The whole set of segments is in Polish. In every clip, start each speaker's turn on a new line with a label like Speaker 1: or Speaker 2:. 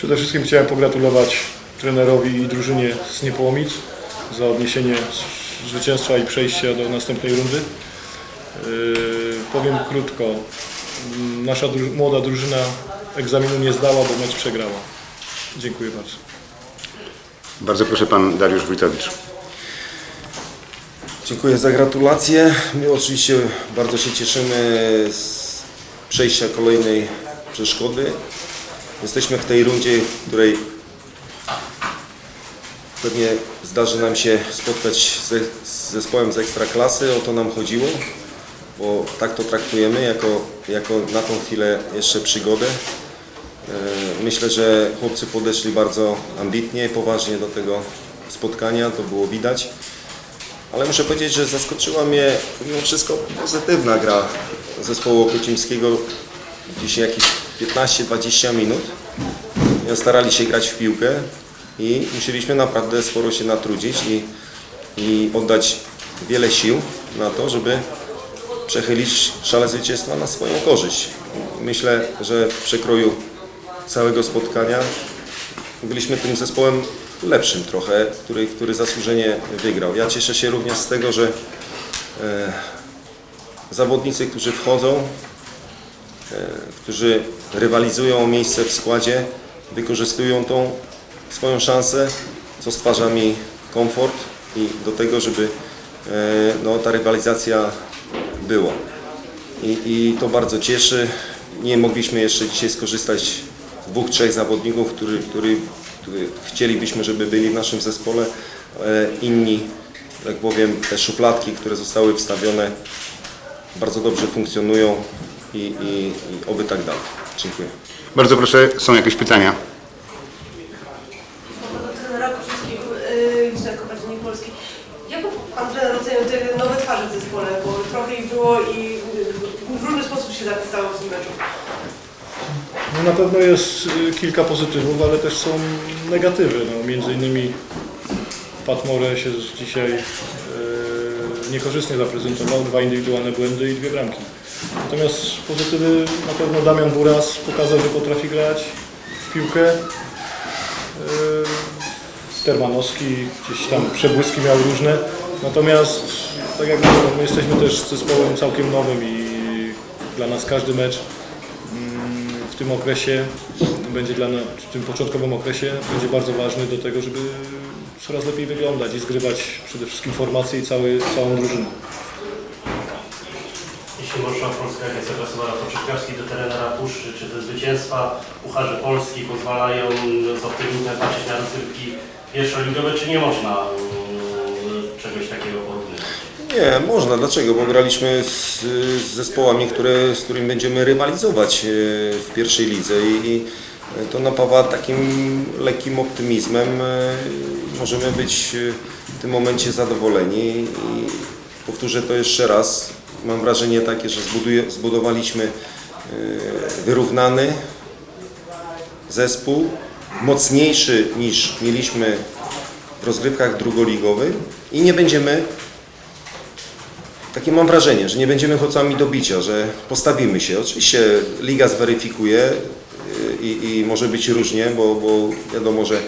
Speaker 1: Przede wszystkim chciałem pogratulować trenerowi i drużynie z Niepołomic za odniesienie zwycięstwa i przejścia do następnej rundy. Yy, powiem krótko, nasza dru- młoda drużyna egzaminu nie zdała, bo mecz przegrała. Dziękuję bardzo.
Speaker 2: Bardzo proszę pan Dariusz Wójtowicz.
Speaker 3: Dziękuję za gratulacje. My oczywiście bardzo się cieszymy z przejścia kolejnej przeszkody. Jesteśmy w tej rundzie, w której pewnie zdarzy nam się spotkać ze, z zespołem z ekstraklasy. O to nam chodziło, bo tak to traktujemy jako, jako na tą chwilę jeszcze przygodę. E, Myślę, że chłopcy podeszli bardzo ambitnie, poważnie do tego spotkania, to było widać. Ale muszę powiedzieć, że zaskoczyła mnie mimo wszystko pozytywna gra zespołu Okocimskiego. Gdzieś jakieś 15-20 minut. Starali się grać w piłkę i musieliśmy naprawdę sporo się natrudzić i, i oddać wiele sił na to, żeby przechylić szale zwycięstwa na swoją korzyść. Myślę, że w przekroju całego spotkania byliśmy tym zespołem lepszym trochę, który, który zasłużenie wygrał. Ja cieszę się również z tego, że e, zawodnicy, którzy wchodzą, którzy rywalizują o miejsce w składzie, wykorzystują tą swoją szansę, co stwarza mi komfort i do tego, żeby e, no, ta rywalizacja była. I, I to bardzo cieszy. Nie mogliśmy jeszcze dzisiaj skorzystać z dwóch, trzech zawodników, który, który, który chcielibyśmy, żeby byli w naszym zespole. E, Inni, tak powiem, te szufladki, które zostały wstawione, bardzo dobrze funkcjonują i, i, i oby tak dalej. Dziękuję.
Speaker 2: Bardzo proszę, są jakieś pytania?
Speaker 4: nowe twarze w zespole? Bo trochę ich było i yy, w różny sposób się zapisało w tym meczu.
Speaker 1: No na pewno jest y, kilka pozytywów, ale też są negatywy. No, między innymi Pat More się dzisiaj y, niekorzystnie zaprezentował, dwa indywidualne błędy i dwie bramki. Natomiast pozytywy na pewno Damian Buras pokazał, że potrafi grać w piłkę. Y, Termanowski gdzieś tam przebłyski miał różne. Natomiast tak jak mówię, my jesteśmy też zespołem całkiem nowym i dla nas każdy mecz w tym okresie będzie dla nas, w tym początkowym okresie będzie bardzo ważny do tego, żeby coraz lepiej wyglądać i zgrywać przede wszystkim formację i cały, całą drużynę.
Speaker 5: Można Polska ekstraklasowała Poczekowski do trenera Puszczy, czy te zwycięstwa Pucharze Polski pozwalają z optymizmem patrzeć na rozgrywki pierwszoligowe, czy nie można mm, czegoś takiego porównywać?
Speaker 3: Nie, można. Dlaczego? Bo graliśmy z, z zespołami, które, z którymi będziemy rywalizować e, w pierwszej lidze i, i to napawa takim lekkim optymizmem. e, Możemy być e, w tym momencie zadowoleni i powtórzę to jeszcze raz. Mam wrażenie takie, że zbudowaliśmy e, wyrównany zespół, mocniejszy niż mieliśmy w rozgrywkach drugoligowych i nie będziemy takie mam wrażenie, że nie będziemy chłopcami do bicia, że postawimy się. Oczywiście liga zweryfikuje y, i, i może być różnie, bo, bo wiadomo, że e,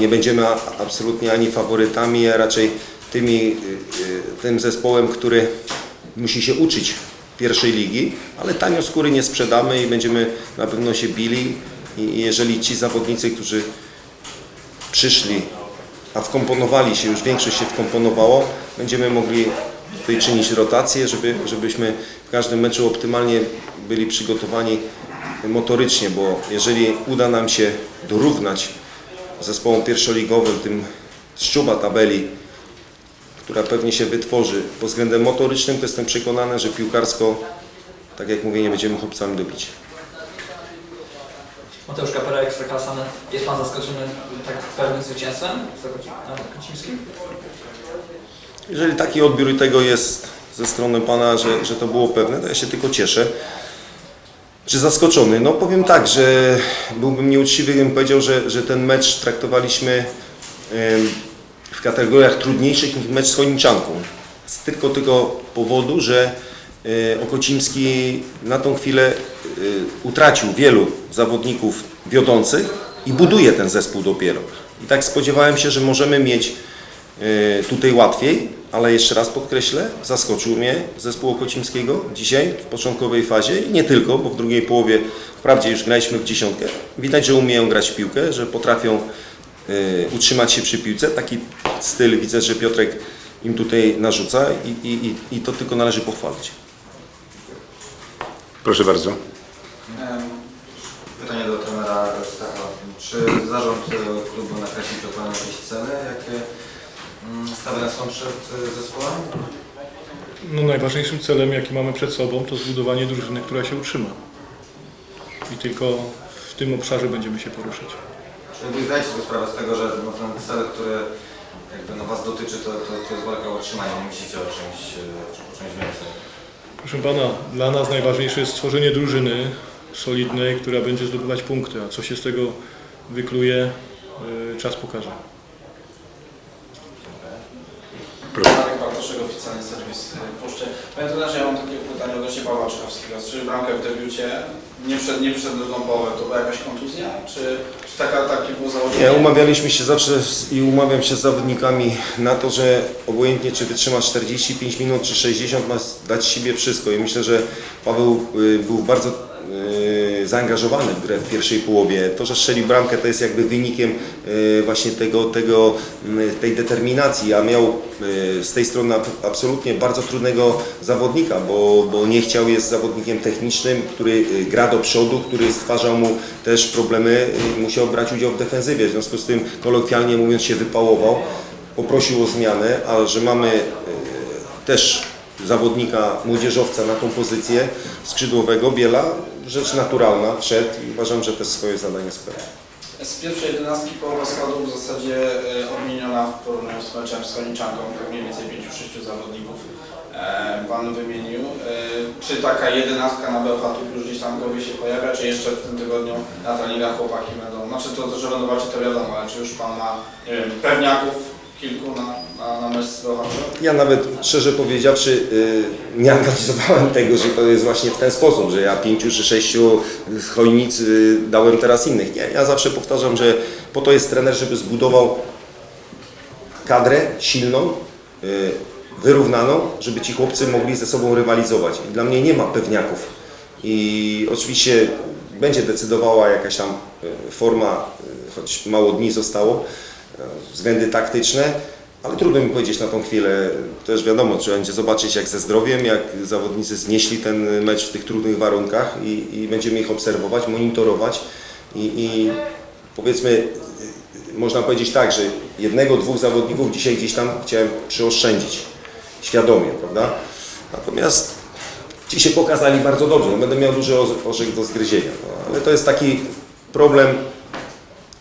Speaker 3: nie będziemy absolutnie ani faworytami, a raczej tymi, y, y, tym zespołem, który musi się uczyć pierwszej ligi, ale tanio skóry nie sprzedamy i będziemy na pewno się bili. I jeżeli ci zawodnicy, którzy przyszli, a wkomponowali się, już większość się wkomponowało, będziemy mogli tutaj czynić rotację, żeby, żebyśmy w każdym meczu optymalnie byli przygotowani motorycznie, bo jeżeli uda nam się dorównać zespołom pierwszoligowym, tym z tabeli, która pewnie się wytworzy pod względem motorycznym, to jestem przekonany, że piłkarsko, tak jak mówię, nie będziemy chłopcami dobić.
Speaker 6: Mateusz Kapera, Ekstraklasa. Jest Pan zaskoczony tak pewnym zwycięstwem Kocimskim?
Speaker 3: Jeżeli taki odbiór tego jest ze strony Pana, że, że to było pewne, to ja się tylko cieszę. Czy zaskoczony? No powiem tak, że byłbym nieuczciwy, gdybym powiedział, że, że ten mecz traktowaliśmy w kategoriach trudniejszych niż mecz z Chojniczanką. Z tylko tego powodu, że e, Okocimski na tą chwilę e, utracił wielu zawodników wiodących i buduje ten zespół dopiero. I tak spodziewałem się, że możemy mieć e, tutaj łatwiej, ale jeszcze raz podkreślę, zaskoczył mnie zespół Okocimskiego dzisiaj w początkowej fazie i nie tylko, bo w drugiej połowie wprawdzie już graliśmy w dziesiątkę. Widać, że umieją grać w piłkę, że potrafią utrzymać się przy piłce. Taki styl widzę, że Piotrek im tutaj narzuca i, i, i, i to tylko należy pochwalić.
Speaker 2: Proszę bardzo.
Speaker 7: Pytanie do trenera Stacha. Czy zarząd e, klubu nakreślił przed Panem jakieś cele, jakie mm, stawiane są przed e, zespołem?
Speaker 1: No, najważniejszym celem, jaki mamy przed sobą, to zbudowanie drużyny, która się utrzyma. I tylko w tym obszarze będziemy się poruszać.
Speaker 7: Jakby zdajecie sobie sprawę z tego, że no, ten cel, który jakby no, Was dotyczy, to, to, to jest walka o utrzymanie, nie myślicie o czymś, e, o czymś więcej?
Speaker 1: Proszę pana, dla nas najważniejsze jest stworzenie drużyny solidnej, która będzie zdobywać punkty, a co się z tego wykluje, y, czas pokaże.
Speaker 8: Bartoszek, oficjalny serwis y, Puszczy. Panie trenerze, ja mam takie pytanie odnośnie Pawła Czechowskiego. Czy bramkę w debiucie nie wszedł, nie wszedł drugą połowę, to była jakaś kontuzja? Czy, czy taka, takie było założenie?
Speaker 3: Nie, umawialiśmy się zawsze z, i umawiam się z zawodnikami na to, że obojętnie czy wytrzyma 45 minut czy 60, ma dać siebie wszystko. I myślę, że Paweł y, był bardzo zaangażowany w grę w pierwszej połowie. To, że strzelił bramkę, to jest jakby wynikiem y, właśnie tego, tego, tej determinacji, a miał y, z tej strony ab- absolutnie bardzo trudnego zawodnika, bo, bo nie chciał, jest zawodnikiem technicznym, który gra do przodu, który stwarzał mu też problemy, musiał brać udział w defensywie, w związku z tym kolokwialnie mówiąc się wypałował, poprosił o zmianę, a że mamy też zawodnika, młodzieżowca na tą pozycję skrzydłowego, Biela, rzecz naturalna, wszedł i uważam, że też swoje zadanie spełnił.
Speaker 8: Z pierwszej jedenastki połowa składu w zasadzie y, odmieniona w porównaniu z meczem z Koniczanką, mniej więcej 5-6 zawodników e, Pan wymienił. E, Czy taka jedenastka na Bełchatów już gdzieś tam głowie się pojawia, czy jeszcze w tym tygodniu na treningach chłopaki będą, znaczy to że będą walczyć to wiadomo, ale czy już Pan ma, nie wiem, pewniaków kilku na, na, na mecz?
Speaker 3: Ja nawet szczerze powiedziawszy y, nie analizowałem tego, że to jest właśnie w ten sposób, że ja pięciu czy sześciu z y, dałem teraz innych. Nie, ja zawsze powtarzam, że po to jest trener, żeby zbudował kadrę silną, y, wyrównaną, żeby ci chłopcy mogli ze sobą rywalizować. I dla mnie nie ma pewniaków. I oczywiście będzie decydowała jakaś tam forma, choć mało dni zostało, względy taktyczne, ale trudno mi powiedzieć na tą chwilę. Też wiadomo, trzeba będzie zobaczyć jak ze zdrowiem, jak zawodnicy znieśli ten mecz w tych trudnych warunkach i, i będziemy ich obserwować, monitorować i, i powiedzmy, można powiedzieć tak, że jednego, dwóch zawodników dzisiaj gdzieś tam chciałem przyoszczędzić świadomie, prawda? Natomiast ci się pokazali bardzo dobrze. No, będę miał duży orze- orzech do zgryzienia, no, ale to jest taki problem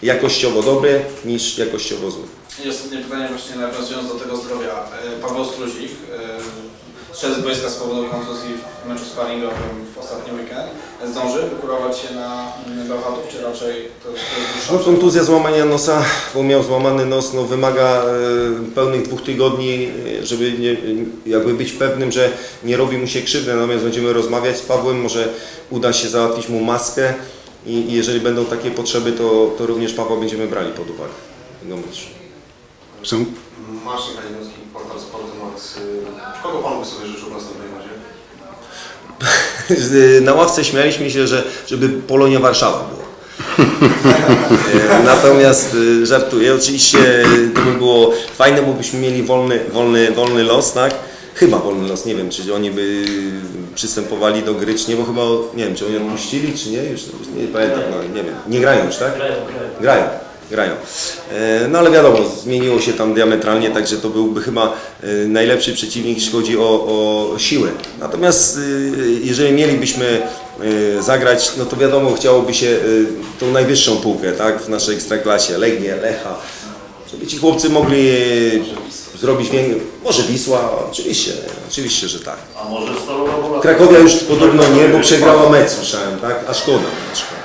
Speaker 3: jakościowo dobry niż jakościowo zły.
Speaker 8: I ostatnie pytanie właśnie nawiązując do tego zdrowia. E, Paweł Struzik e, szedł z boiska z powodu kontuzji w meczu sparingowym w ostatni weekend. Zdąży wykurować się na Bełchatów, czy raczej to, to
Speaker 3: No, kontuzja złamania nosa, bo miał złamany nos, no, wymaga e, pełnych dwóch tygodni, żeby nie, jakby być pewnym, że nie robi mu się krzywdy. Natomiast będziemy rozmawiać z Pawłem, może uda się załatwić mu maskę i, i jeżeli będą takie potrzeby, to, to również Pawła będziemy brali pod uwagę. Meczu.
Speaker 2: Są
Speaker 9: Marcin Kalinowski, portal Sportomax. Kogo Pan by sobie życzył w następnej razie?
Speaker 3: Na ławce śmialiśmy się, że żeby Polonia Warszawa była. E, Natomiast e, żartuję, oczywiście to by było fajne, bo byśmy mieli wolny, wolny, wolny los, tak? Chyba wolny los, nie wiem, czy oni by przystępowali do gry, czy nie, bo chyba, nie wiem, czy oni odpuścili, czy nie, już nie pamiętam, no, nie wiem, nie grają już, tak?
Speaker 5: Grają, grają.
Speaker 3: E, No ale wiadomo, zmieniło się tam diametralnie, także to byłby chyba e, najlepszy przeciwnik, jeśli chodzi o, o siłę. Natomiast e, jeżeli mielibyśmy zagrać, no to wiadomo, chciałoby się tą najwyższą półkę, tak, w naszej ekstraklasie, Legnie, Lecha, żeby ci chłopcy mogli zrobić więcej, może Wisła, oczywiście, oczywiście, że tak.
Speaker 5: A może Stalowa Wola?
Speaker 3: Krakowia już podobno nie, bo przegrała mecz, słyszałem, tak, a szkoda. szkoda.